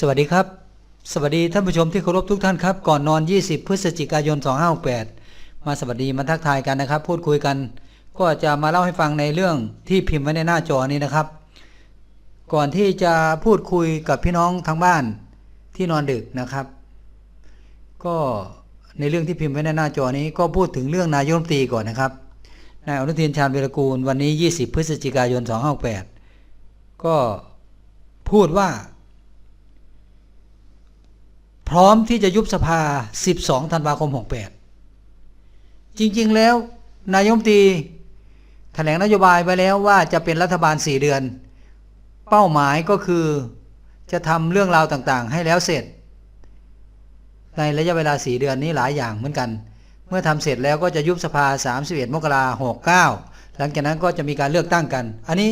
สวัสดีครับ สวัสดีท่านผู้ชมที่เคารพทุกท่านครับ ก่อนนอน 20 พฤศจิกายน 2568 มาสวัสดีมาทักทายกันนะครับ พูดคุยกัน ก็จะมาเล่าให้ฟังในเรื่องที่พิมพ์ไว้ในหน้าจอนี้นะครับ ก่อนที่จะพูดคุยกับพี่น้องทางบ้านที่นอนดึกนะครับ ก็ในเรื่องที่พิมพ์ไว้ในหน้าจอนี้ ก็พูดถึงเรื่องนายกรัฐมนตรีก่อนนะครับนายอนุทินชาญวีรกูลวันนี้ 20 พฤศจิกายน 2568 ก็พูดว่า พร้อมที่จะยุบสภา 12 ธันวาคม 68 จริง ๆ แล้ว นายมตีแถลงนโยบายไปแล้วว่าจะเป็นรัฐบาล 4 เดือน เป้าหมายก็คือจะทำเรื่องราวต่างๆ ให้แล้วเสร็จ ในระยะเวลา 4 เดือนนี้หลายอย่างเหมือนกัน เมื่อทำเสร็จแล้วก็จะยุบสภา 31 มกราคม 69 หลังจากนั้นก็จะมีการเลือกตั้งกัน อันนี้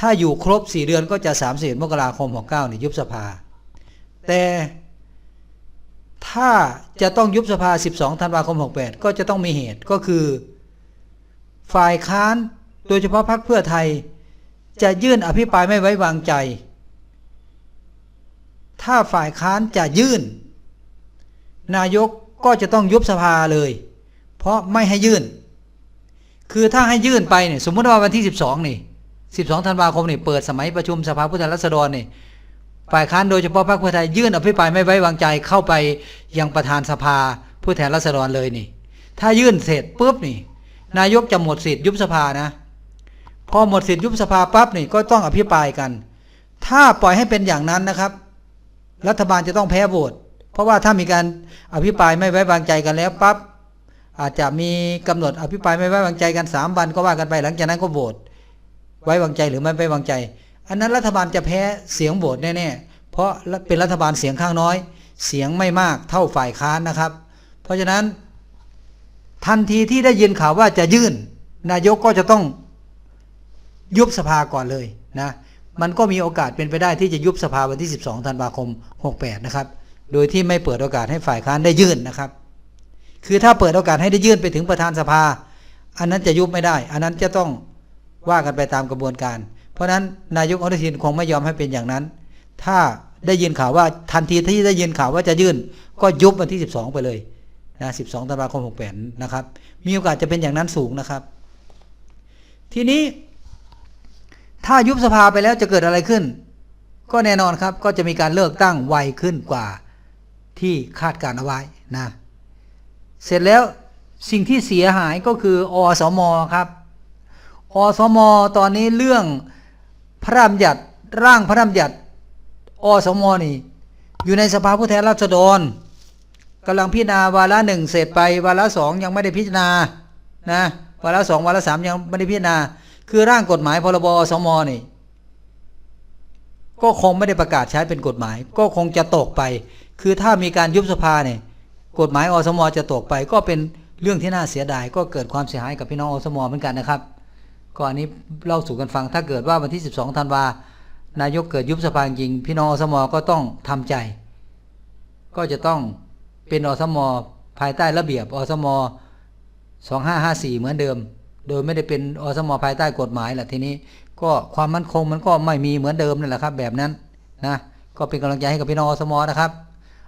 ถ้าอยู่ครบ 4 เดือนก็จะ 31 มกราคม 69นี่ยุบสภา แต่ ถ้าจะต้องยุบสภา 12 ธันวาคม 68 ก็จะต้องมีเหตุก็คือ ฝ่ายค้านโดยเฉพาะพรรคเพื่อไทย จะยื่นอภิปรายไม่ไว้วางใจ ถ้าฝ่ายค้านจะยื่น นายกก็จะต้องยุบสภาเลย เพราะไม่ให้ยื่น คือถ้าให้ยื่นไปเนี่ยสมมติว่าวันที่ 12 นี่ 12 ธันวาคมนี่เปิดสมัยประชุมสภาผู้แทนราษฎรนี่ ฝ่ายค้านโดยเฉพาะพรรคเพื่อไทยยื่นอภิปรายไม่ไว้วางใจเข้าไปยังประธานสภาผู้แทนราษฎรเลยนี่ ถ้ายื่นเสร็จปุ๊บนี่ นายกจะหมดสิทธิ์ยุบสภานะ พอหมดสิทธิ์ยุบสภาปั๊บนี่ก็ต้องอภิปรายกัน ถ้าปล่อยให้เป็นอย่างนั้นนะครับ รัฐบาลจะต้องแพ้โหวตเพราะว่าถ้ามีการอภิปรายไม่ไว้วางใจกันแล้วปั๊บอาจจะมีกำหนดอภิปรายไม่ไว้วางใจกัน 3 วันก็ว่ากันไปหลังจากนั้นก็โหวตไว้วางใจหรือไม่ไว้วางใจ อันนั้นรัฐบาลจะแพ้เสียงโหวตแน่ๆเพราะเป็นรัฐบาลเสียงข้างน้อย เสียงไม่มากเท่าฝ่ายค้านนะครับ เพราะฉะนั้น ทันทีที่ได้ยินข่าวว่าจะยื่น นายกก็จะต้องยุบสภาก่อนเลยนะมันก็มีโอกาสเป็นไปได้ที่จะยุบสภาวันที่ 12 ธันวาคม 68 นะครับ โดยที่ไม่เปิดโอกาสให้ฝ่ายค้านได้ยื่นนะครับ คือถ้าเปิดโอกาสให้ได้ยื่นไปถึงประธานสภา อันนั้นจะยุบไม่ได้ อันนั้นจะต้องว่ากันไปตามกระบวนการ ราะนั้นนายกอนุทินคงไม่ยอมให้เป็นอย่างนั้น ถ้าได้ยินข่าวว่าทันทีที่ได้ยินข่าวว่าจะยื่น ก็ยุบวันที่ 12 ไปเลยนะ12ธันวาคม68นะครับ มีโอกาสจะเป็นอย่างนั้นสูงนะครับ ทีนี้ ถ้ายุบสภาไปแล้วจะเกิดอะไรขึ้น ก็แน่นอนครับ ก็จะมีการเลือกตั้งไวขึ้นกว่าที่คาดการเอาไว้นะเสร็จแล้วสิ่งที่เสียหายก็คืออสมครับอสมตอนนี้เรื่อง พระราชบัญญัติร่างพระราชบัญญัติอสมนี่อยู่ในสภาผู้แทนราษฎรกำลังพิจารณาวาระหนึ่งเสร็จไปวาระสองยังไม่ได้พิจารณานะวาระสองวาระสามยังไม่ได้พิจารณา คือร่างกฎหมายพรบอสมนี่ก็คงไม่ได้ประกาศใช้เป็นกฎหมาย ก็คงจะตกไป คือถ้ามีการยุบสภาเนี่ยกฎหมายอสมจะตกไป ก็เป็นเรื่องที่น่าเสียดาย ก็เกิดความเสียหายกับพี่น้องอสมเหมือนกันนะครับ ก็อันนี้เล่าสู่กันฟังถ้าเกิดว่าวันที่ 12ธันวานายกเกิดยุบสภาจริง พี่น้องอสมก็ต้องทำใจ ก็จะต้องเป็นอสมภายใต้ระเบียบอสมอ2554 เหมือนเดิม โดยไม่ได้เป็นอสมภายใต้กฎหมายแหละทีนี้ ก็ความมั่นคงมันก็ไม่มีเหมือนเดิมนั่นแหละครับ แบบนั้นนะก็เป็นกำลังใจให้กับพี่น้องอสมนะครับ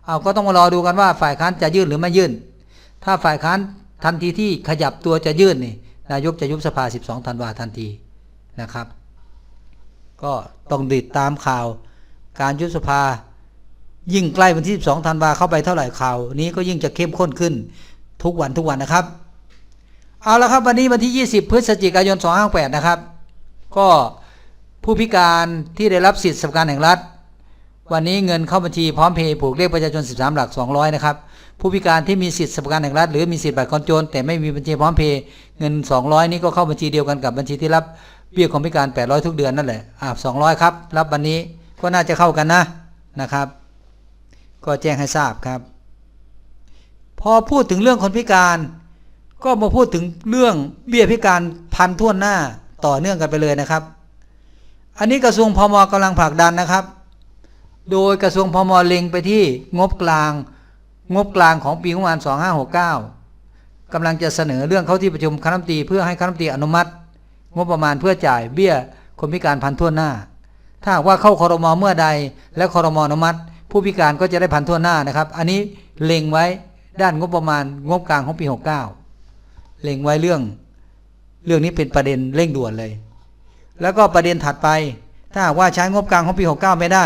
เอาก็ต้องมารอดูกันว่าฝ่ายค้านจะยื่นหรือไม่ยื่น ถ้าฝ่ายค้านทันทีที่ขยับตัวจะยื่นนี่ นายกจะยุบสภา 12 ธันวาทันทีนะครับ ก็ต้องติดตามข่าวการยุบสภา ยิ่งใกล้วันที่ 12 ธันวาเข้าไปเท่าไหร่ข่าว นี้ก็ยิ่งจะเข้มข้นขึ้นทุกวันทุกวันนะครับ เอาละครับวันนี้วันที่ 20 พฤศจิกายน 258 นะครับ ก็ผู้พิการที่ได้รับสิทธิสวัสดิการแห่งรัฐ วันนี้เงินเข้าบัญชีพร้อมเพย์ผูกเลขประชาชน 13 หลัก 200 นะครับ ผู้พิการที่มีสิทธิสวัสดิการแห่งรัฐหรือมีสิทธิบัตรคนจน แต่ไม่มีบัญชีพร้อมเพย์เงิน 200 นี้ก็เข้าบัญชีเดียวกันกับบัญชีที่รับเบี้ยคนพิการ 800 ทุกเดือนนั่นแหละอ่า200 ครับ รับวันนี้ก็น่าจะเข้ากันนะนะครับ ก็แจ้งให้ทราบครับ พอพูดถึงเรื่องคนพิการ ก็มาพูดถึงเรื่องเบี้ยพิการพันท่วนหน้าต่อเนื่องกันไปเลยนะครับ อันนี้กระทรวงพมกำลังผลักดันนะครับ โดยกระทรวงพมเล็งไปที่งบกลาง งบกลางของปีงบประมาณ 2569กำลังจะเสนอเรื่องเข้าที่ประชุมคณะรัฐมนตรีเพื่อให้คณะรัฐมนตรีอนุมัติ งบประมาณเพื่อจ่ายเบี้ยคนพิการพันทั่วหน้า ถ้าหากว่าเข้าคอรมอเมื่อใด และคอรมออนุมัติ ผู้พิการก็จะได้พันทั่วหน้านะครับ อันนี้เล็งไว้ด้านงบประมาณงบกลางของปี 69 เล็งไว้เรื่อง เรื่องนี้เป็นประเด็นเร่งด่วนเลย แล้วก็ประเด็นถัดไป ถ้าหากว่าใช้งบกลางของปี 69 ไม่ได้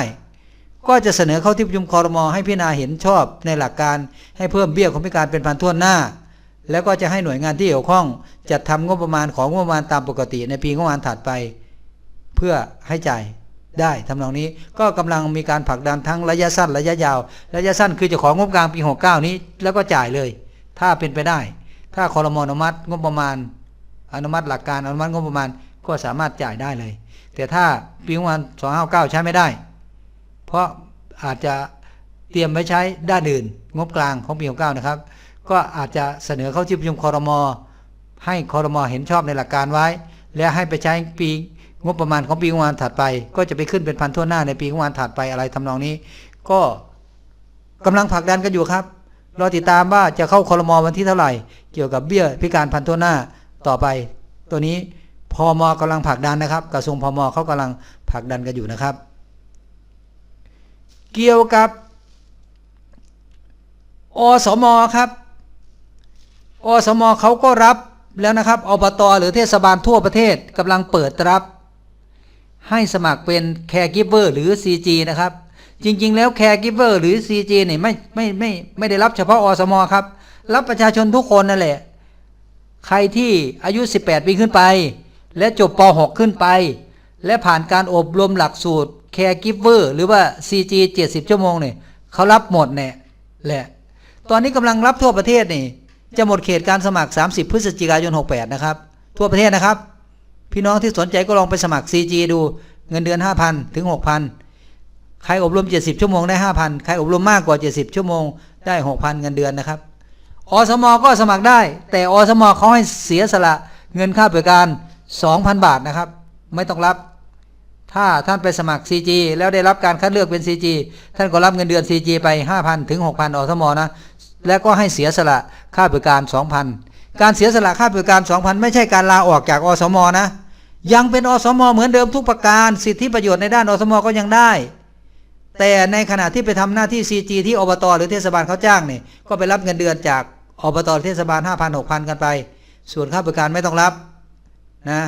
ก็จะเสนอเข้าที่ประชุมคอรมอให้พิจารณาเห็นชอบในหลักการให้เพิ่มเบี้ยคนพิการเป็นพันทั่วหน้า แล้วก็จะให้หน่วยงานที่เกี่ยวข้อง จัดทำงบประมาณของงบประมาณตามปกติในปีงบประมาณถัดไป เพื่อให้จ่ายได้ทำนองนี้ก็กำลังมีการผลักดันทั้งระยะสั้นระยะยาว ระยะสั้นคือจะของงบกลางปี 69 นี้ แล้วก็จ่ายเลย ถ้าเป็นไปได้ ถ้าคอรมออนุมัติงบประมาณ อนุมัติหลักการอนุมัติงบประมาณก็สามารถจ่ายได้เลย แต่ถ้าปีงบประมาณ 259 ใช้ไม่ได้ เพราะอาจจะเตรียมไว้ใช้ด้านอื่น งบกลางของปี69นะครับ ก็อาจจะเสนอเข้าที่ประชุมคอรมอให้คอรมอเห็นชอบในหลักการไว้ และให้ไปใช้ปีงบประมาณของปีงบประมาณถัดไป ก็จะไปขึ้นเป็นพันทั่วหน้าในปีงบประมาณถัดไปอะไรทำนองนี้ ก็กำลังผลักดันกันอยู่ครับรอติดตามว่าจะเข้าคอรมอวันที่เท่าไหร่ เกี่ยวกับเบี้ยพิการพันทั่วหน้าต่อไป ตัวนี้พอมอกำลังผลักดันนะครับ กระทรวงพอมอเขากำลังผลักดันกันอยู่นะครับ เกี่ยวกับอสมครับอสมเขาก็รับแล้วนะครับอบตหรือเทศบาลทั่วประเทศกำลังเปิดรับ ให้สมัครเป็นแคร์กิฟเวอร์หรือ CG นะครับ จริงๆ แล้วแคร์กิฟเวอร์หรือ CG เนี่ยไม่ไม่ไม่ไม่ได้รับเฉพาะอสมครับ รับประชาชนทุกคนนั่นแหละ ใครที่อายุ 18 ปีขึ้นไป และจบป .6 ขึ้นไป และผ่านการอบรมหลักสูตร Caregiver หรือว่า CG 70 ชั่วโมงเนี่ยเขารับหมดเนี่ยแหละ ตอนนี้กำลังรับทั่วประเทศนี่ จะหมดเขตการสมัคร 30 พฤศจิกายน 68 นะครับ ทั่วประเทศนะครับ พี่น้องที่สนใจก็ลองไปสมัคร CG ดูเงินเดือน 5,000 ถึง 6,000 ใครอบรม 70 ชั่วโมงได้ 5,000 ใครอบรมมากกว่า 70 ชั่วโมงได้ 6,000 เงินเดือนนะครับอสมอก็สมัครได้ แต่อสมอเขาให้เสียสละเงินค่าบริการ 2,000 บาทนะครับ ไม่ต้องรับ ถ้าท่านไปสมัคร CG แล้วได้รับการคัดเลือกเป็น CG ท่านก็รับเงินเดือน CG ไป 5,000 ถึง 6,000อสมนะ แล้วก็ให้เสียสละค่าบริการ 2,000 การเสียสละค่าบริการ 2,000 ไม่ใช่การลาออกจากอสมนะ ยังเป็นอสมเหมือนเดิมทุกประการ สิทธิประโยชน์ในด้านอสมก็ยังได้ แต่ในขณะที่ไปทำหน้าที่ CG ที่อบตหรือเทศบาลเขาจ้างเนี่ยก็ไปรับเงินเดือนจากอบตเทศบาล 5,000 6,000 กันไป ส่วนค่าบริการไม่ต้องรับนะ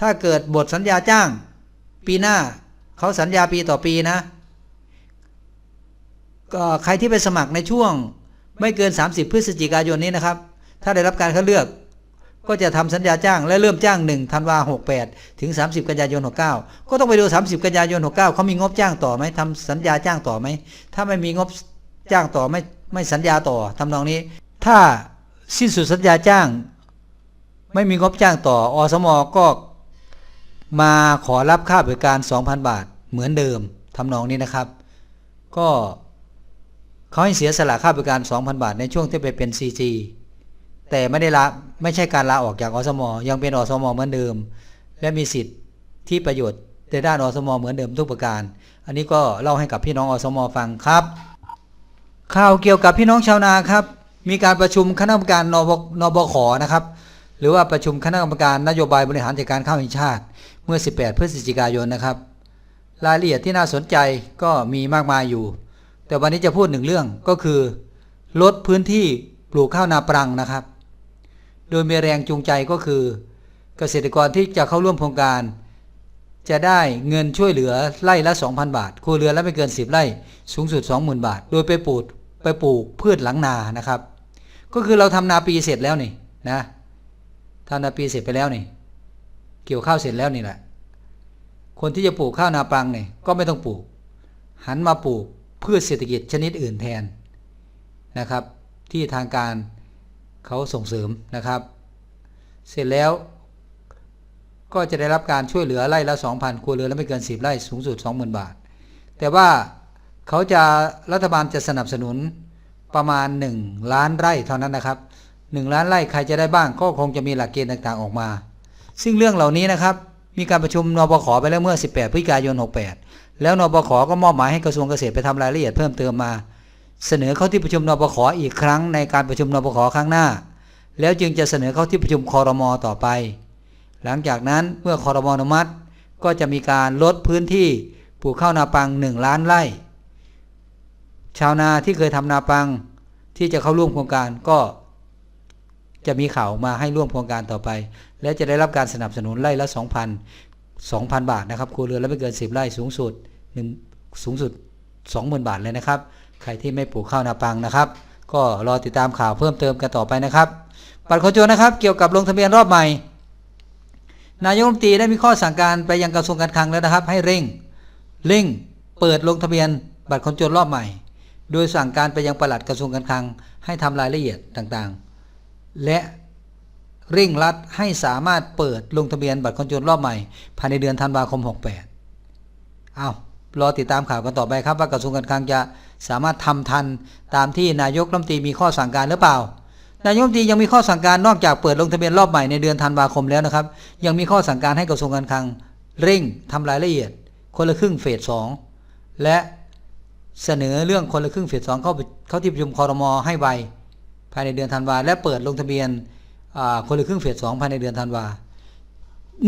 ถ้าเกิดบทสัญญาจ้าง ปีหน้าเขาสัญญาปีต่อปีนะก็ใครที่ไปสมัครในช่วง ไม่เกิน 30 พฤศจิกายนนี้นะครับ ถ้าได้รับการคัดเลือก ก็จะทำสัญญาจ้างและเริ่มจ้าง1ธันวา68 ถึง 30 กันยายน 69 ก็ต้องไปดู 30 กันยายน 69 เขามีงบจ้างต่อไหมทำสัญญาจ้างต่อไหม ถ้าไม่มีงบจ้างต่อไม่ไม่สัญญาต่อทำนองนี้ ถ้าสิ้นสุดสัญญาจ้าง ไม่มีงบจ้างต่ออสมก็ มาขอรับค่าบริการ 2,000 บาทเหมือนเดิมทำนองนี้นะครับ ก็เขาให้เสียสละค่าบริการ 2,000 บาท ในช่วงที่ไปเป็น CG แต่ไม่ได้ละไม่ใช่การลาออกจากอสม ยังเป็นอสมเหมือนเดิม และมีสิทธิ์ที่ประโยชน์ในด้านอสมเหมือนเดิมทุกประการ อันนี้ก็เล่าให้กับพี่น้องอสมฟังครับ ข่าวเกี่ยวกับพี่น้องชาวนาครับ มีการประชุมคณะกรรมการนบนบขนะครับ หรือว่าประชุมคณะกรรมการนโยบายบริหารจัดการข้าวแห่งชาติ เมื่อ 18 พฤศจิกายนนะครับ รายละเอียดที่น่าสนใจก็มีมากมายอยู่ แต่วันนี้จะพูดหนึ่งเรื่องก็คือ ลดพื้นที่ปลูกข้าวนาปรังนะครับ โดยมีแรงจูงใจก็คือ เกษตรกรที่จะเข้าร่วมโครงการ จะได้เงินช่วยเหลือไร่ละ 2,000 บาทครัวเรือนละไม่เกิน 10 ไร่สูงสุด 20,000 บาท โดยไปปลูกไปปลูกพืชหลังนานะครับ ก็คือเราทำนาปีเสร็จแล้วนี่นะทำนาปีเสร็จไปแล้วนี่ เกี่ยวข้าวเสร็จแล้วนี่แหละ คนที่จะปลูกข้าวนาปังเนี่ยก็ไม่ต้องปลูก หันมาปลูกพืชเศรษฐกิจชนิดอื่นแทนนะครับ ที่ทางการเขาส่งเสริมนะครับ เสร็จแล้วก็จะได้รับการช่วยเหลือไร่ละ 2,000 ครัวเรือนและไม่เกิน 10 ไร่สูงสุด 20,000 บาท แต่ว่าเขาจะรัฐบาลจะสนับสนุนประมาณ 1 ล้านไร่เท่านั้นนะครับ 1 ล้านไร่ใครจะได้บ้างก็คงจะมีหลักเกณฑ์ต่างๆออกมา ซึ่งเรื่องเหล่านี้นะครับมีการประชุมนบขไปแล้วเมื่อ 18 พฤศจิกายน 68 แล้วนบขก็มอบหมายให้กระทรวงเกษตรไปทำรายละเอียดเพิ่มเติมมา เสนอเข้าที่ประชุมนบขอีกครั้งในการประชุมนบขครั้งหน้า แล้วจึงจะเสนอเข้าที่ประชุมคอรมอต่อไป หลังจากนั้นเมื่อคอรมออนุมัติ ก็จะมีการลดพื้นที่ปลูกข้าวนาปัง 1 ล้านไร่ ชาวนาที่เคยทำนาปังที่จะเข้าร่วมโครงการก็จะมีข่าวมาให้ร่วมโครงการต่อไป และจะได้รับการสนับสนุนไร่ละ 2,000 2,000 บาทนะครับครัวเรือนละไม่เกิน 10 ไร่สูงสุดหนึ่งสูงสุด 20,000 บาทเลยนะครับ ใครที่ไม่ปลูกข้าวนาปังนะครับ ก็รอติดตามข่าวเพิ่มเติมกันต่อไปนะครับบัตรคนจนนะครับ เกี่ยวกับลงทะเบียนรอบใหม่ นายกรัฐมนตรีได้มีข้อสั่งการไปยังกระทรวงการคลังแล้วนะครับ ให้เร่งเร่งเปิดลงทะเบียนบัตรคนจนรอบใหม่ โดยสั่งการไปยังปลัดกระทรวงการคลังให้ทำรายละเอียดต่างๆ และ เร่งรัดให้สามารถเปิดลงทะเบียนบัตรคนจนรอบใหม่ ภายในเดือนธันวาคม 68 เอารอติดตามข่าวกันต่อไปครับ ว่ากระทรวงการคลังจะสามารถทำทันตามที่นายกรัฐมนตรีมีข้อสั่งการหรือเปล่า นายกรัฐมนตรียังมีข้อสั่งการนอกจากเปิดลงทะเบียนรอบใหม่ในเดือนธันวาคมแล้วนะครับ ยังมีข้อสั่งการให้กระทรวงการคลัง เร่งทำรายละเอียด คนละครึ่งเฟสสองและเสนอเรื่องคนละครึ่งเฟสสองเข้าเข้าที่ประชุมคอรมอให้ไวภายในเดือนธันวาและเปิดลงทะเบียน คนละครึ่งเฟสสองภายในเดือนธันวา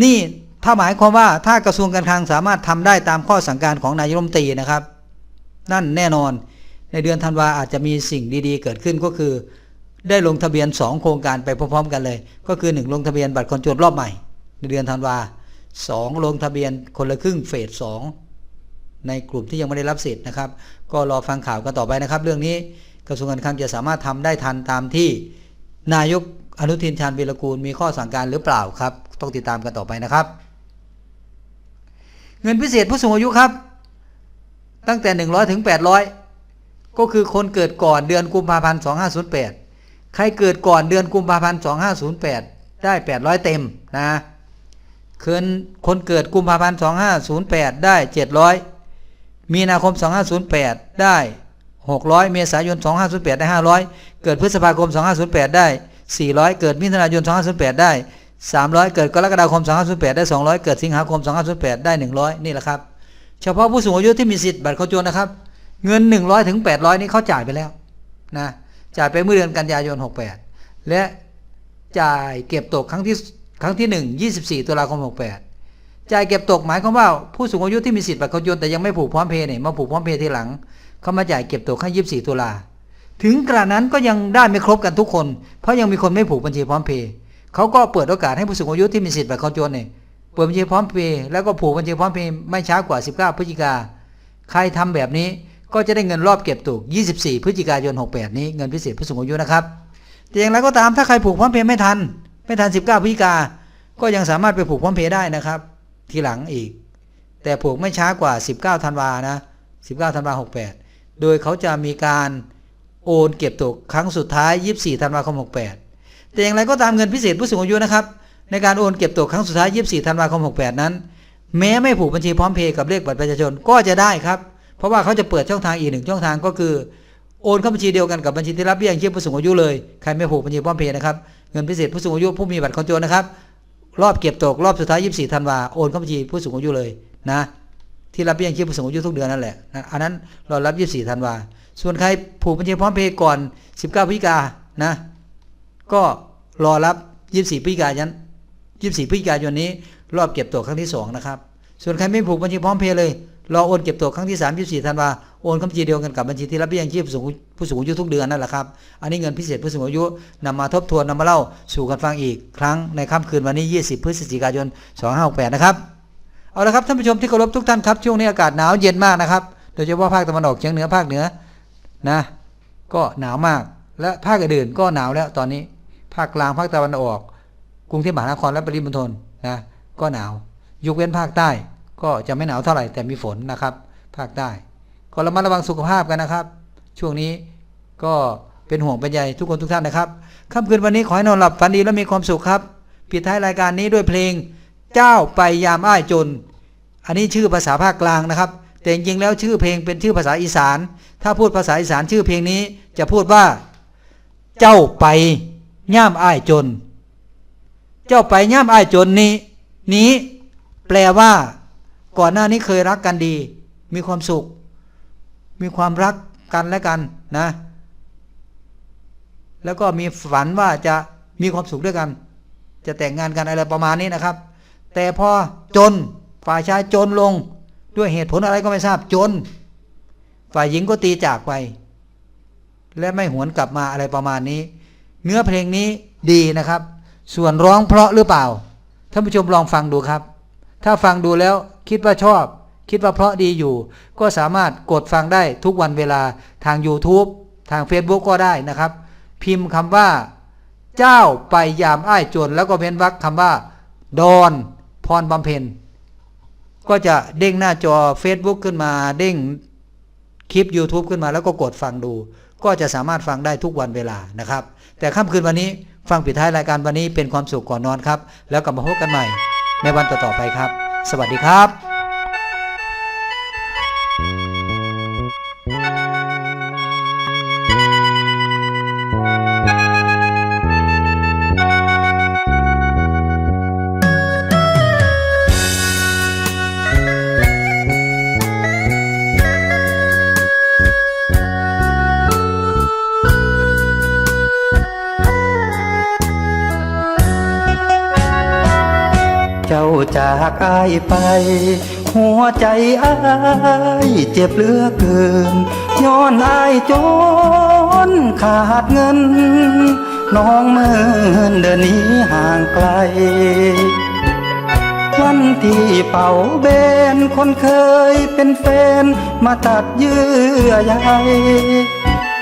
นี่ถ้าหมายความว่าถ้ากระทรวงการคลังสามารถทำได้ตามข้อสั่งการของนายรัฐมนตรีนะครับ นั่นแน่นอนในเดือนธันวาอาจจะมีสิ่งดีๆ เกิดขึ้นก็คือ ได้ลงทะเบียน 2 โครงการไปพร้อมๆกันเลย ก็คือ 1 ลงทะเบียนบัตรคนจนรอบใหม่ ในเดือนธันวา 2 ลงทะเบียนคนละครึ่งเฟส2ในกลุ่มที่ยังไม่ได้รับสิทธิ์นะครับ ก็รอฟังข่าวกันต่อไปนะครับ เรื่องนี้กระทรวงการคลังจะสามารถทำได้ทันตามที่นายก อนุทินชาญวีรกูลมีข้อสั่งการหรือเปล่าครับ ต้องติดตามกันต่อไปนะครับ เงินพิเศษผู้สูงอายุครับ ตั้งแต่ 100 ถึง 800 ก็คือคนเกิดก่อนเดือนกุมภาพันธ์ 2508 ใครเกิดก่อนเดือนกุมภาพันธ์ 2508 ได้ 800 เต็มนะคนคนเกิดกุมภาพันธ์ 2508 ได้ 700 มีนาคม 2508 ได้ 600 เมษายน 2508 ได้ 500 เกิดพฤษภาคม 2508 ได้ 400 เกิดมิถุนายน 2508 ได้ 300 เกิดกรกฎาคม 2508 ได้ 200 เกิดสิงหาคม 2508 ได้ 100 นี่แหละครับ เฉพาะผู้สูงอายุที่มีสิทธิ์บัตรคนจนนะครับ เงิน 100 ถึง 800 นี่เขาจ่ายไปแล้วนะจ่ายไปเมื่อเดือนกันยายน 68 และจ่ายเก็บตกครั้งที่ครั้งที่ 1 24 ตุลาคม 68 จ่ายเก็บตกหมายความว่าผู้สูงอายุที่มีสิทธิ์บัตรคนจนแต่ยังไม่ผูกพร้อมเพย์เนี่ยมาผูกพร้อมเพย์ทีหลังเขามาจ่ายเก็บตกแค่24 ตุลา ถึงกระนั้นก็ยังได้ไม่ครบกันทุกคน เพราะยังมีคนไม่ผูกบัญชีพร้อมเพย์เขาก็เปิดโอกาสให้ผู้สูงอายุที่มีสิทธิ์บัตรคนจนเนี่ยเปิดบัญชีพร้อมเพย์แล้วก็ผูกบัญชีพร้อมเพย์ไม่ช้ากว่า 19 พฤศจิกาใครทำแบบนี้ก็จะได้เงินรอบเก็บตก 24 พฤศจิกายน 68 นี้เงินพิเศษผู้สูงอายุนะครับแต่อย่างไรก็ตามถ้าใครผูกพร้อมเพย์ไม่ทัน ไม่ทัน 19 พฤศจิกาก็ยังสามารถไปผูกพร้อมเพย์ได้นะครับ ทีหลังอีก แต่ผูกไม่ช้ากว่า 19 ธันวานะ 19 ธันวา68 โดยเขาจะมีการ โอนเก็บตกครั้งสุดท้าย 24ธันวาคม 68 แต่อย่างไรก็ตามเงินพิเศษผู้สูงอายุนะครับ ในการโอนเก็บตกครั้งสุดท้าย 24ธันวาคม 68 นั้น แม้ไม่ผูกบัญชีพร้อมเพย์กับเลขบัตรประชาชนก็จะได้ครับ เพราะว่าเขาจะเปิดช่องทางอีกหนึ่งช่องทางก็คือโอนเข้าบัญชีเดียวกันกับบัญชีที่รับเบี้ยยังชีพผู้สูงอายุเลยใครไม่ผูกบัญชีพร้อมเพย์นะครับเงินพิเศษผู้สูงอายุผู้มีบัตรคนจนนะครับรอบเก็บตกรอบสุดท้าย 24ธันวาโอนเข้าบัญชีผู้สูงอายุเลยนะที่รับเบี้ยยังชีพผู้สูงอายุทุกเดือนนั่นแหละนะอันนั้นเรารับ 24ธันวา ส่วนใครผูกบัญชีพร้อมเพย์ก่อน 19พฤศจิกานะ ก็รอรับ 24พฤศจิกายน24พฤศจิกายนนี้ รอบเก็บตัวครั้งที่ 2 นะครับ ส่วนใครไม่ผูกบัญชีพร้อมเพย์เลย รอโอนเก็บตัวครั้งที่ 3 24ธันวาโอนเข้าบัญชีเดียวกันกับบัญชีที่รับเบี้ยยังชีพผู้สูงอายุทุกเดือนนั่นแหละครับ อันนี้เงินพิเศษผู้สูงอายุนำมาทบทวนนำมาเล่าสู่กันฟังอีกครั้งในค่ำคืนวันนี้ 20 พฤศจิกายน 2568 นะครับ เอาละครับท่านผู้ชมที่เคารพทุกท่านครับช่วงนี้อากาศหนาวเย็นมากนะครับ โดยเฉพาะภาคตะวันออกเฉียงเหนือภาคเหนือ นะ ก็หนาวมาก และภาคอื่นก็หนาวแล้วตอนนี้ ภาคกลางภาคตะวันออก กรุงเทพมหานครและปริมณฑลนะก็หนาวยกเว้นภาคใต้ก็จะไม่หนาวเท่าไหร่แต่มีฝนนะครับ ภาคใต้ก็ระมัดระวังสุขภาพกันนะครับ ช่วงนี้ก็เป็นห่วงเป็นใยทุกคนทุกท่านนะครับค่ำคืนวันนี้ขอให้นอนหลับฝันดีและมีความสุขครับปิดท้ายรายการนี้ด้วยเพลง เจ้าไปยามอ้ายจน อันนี้ชื่อภาษาภาคกลางนะครับ แต่จริงๆแล้วชื่อเพลงเป็นชื่อภาษาอีสาน ถ้าพูดภาษาอีสานชื่อเพลงนี้ จะพูดว่า เจ้าไปย่ามอ้ายจน เจ้าไปย่ามอ้ายจนนี้ นี้ แปลว่า ก่อนหน้านี้เคยรักกันดี มีความสุข มีความรักกันและกันนะ แล้วก็มีฝันว่าจะมีความสุขด้วยกัน จะแต่งงานกันอะไรประมาณนี้นะครับ แต่พอจนฝ่ายชายจนลง ด้วยเหตุผลอะไรก็ไม่ทราบจน ฝ่ายหญิงก็ตีจากไป และไม่หวนกลับมาอะไรประมาณนี้ เนื้อเพลงนี้ดีนะครับ ส่วนร้องเพราะหรือเปล่าท่านผู้ชมลองฟังดูครับ ถ้าฟังดูแล้วคิดว่าชอบ คิดว่าเพราะดีอยู่ ก็สามารถกดฟังได้ทุกวันเวลาทาง YouTube ทาง Facebook ก็ได้นะครับ พิมพ์คำว่า เจ้าไปยามอ้ายจนแล้วก็เว้นวรรคคำว่า ดอนพรบำเพ็ญ ก็จะเด้งหน้าจอ Facebook ขึ้นมา เด้งคลิป YouTube ขึ้นมาแล้วก็กดฟังดู ก็จะสามารถฟังได้ทุกวันเวลานะครับ แต่ค่ำคืนวันนี้ฟังปิดท้ายรายการวันนี้เป็นความสุขก่อนนอนครับ แล้วกลับมาพบกันใหม่ในวันต่อๆไปครับ สวัสดีครับ จากอายไป หัวใจอายเจ็บเหลือเกิน ย้อนอายจนขาดเงิน น้องเมินเดินหนี้ห่างไกล วันที่เป่าเบนคนเคยเป็นแฟน มาตัดเยื่อใย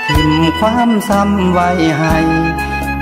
ทิมความซ้ำไว้ให้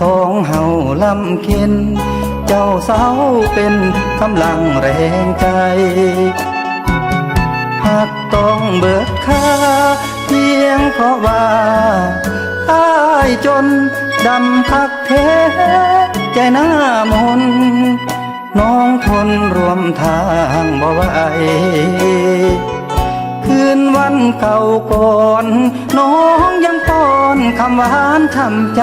สองเฮาลำเค็นเจ้าเศร้าเป็นกำลังแรงใจหากต้องเบิดค่าเพียงเพราะว่าอายจนดำคักเทใจหน้ามนน้องทนรวมทางบ่ไหวคืนวันเก่าก่อน น้องยังป้อนคำหวานทำใจ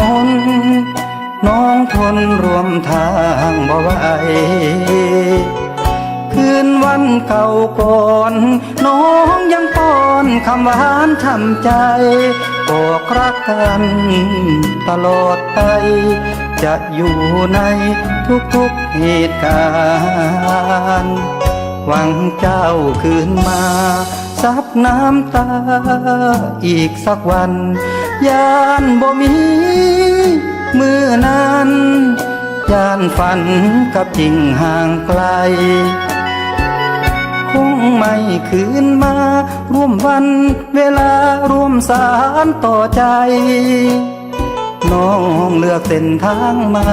มนน้องทนรวมทางบ่ไหวคืนวันเก่าก่อน น้องยังป้อนคำหวานทำใจบอกรักกันตลอดไป จะอยู่ในทุกๆเหตุการณ์ หวังเจ้าคืนมาซับน้ำตาอีกสักวัน ยานบ่มีเมื่อนั้นยานฝันกับจริงห่างไกล คงไม่คืนมา ร่วมวันเวลาร่วมสารต่อใจ น้องเลือกเส้นทางใหม่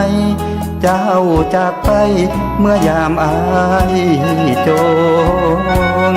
เจ้าจากไปเมื่อยามอายจน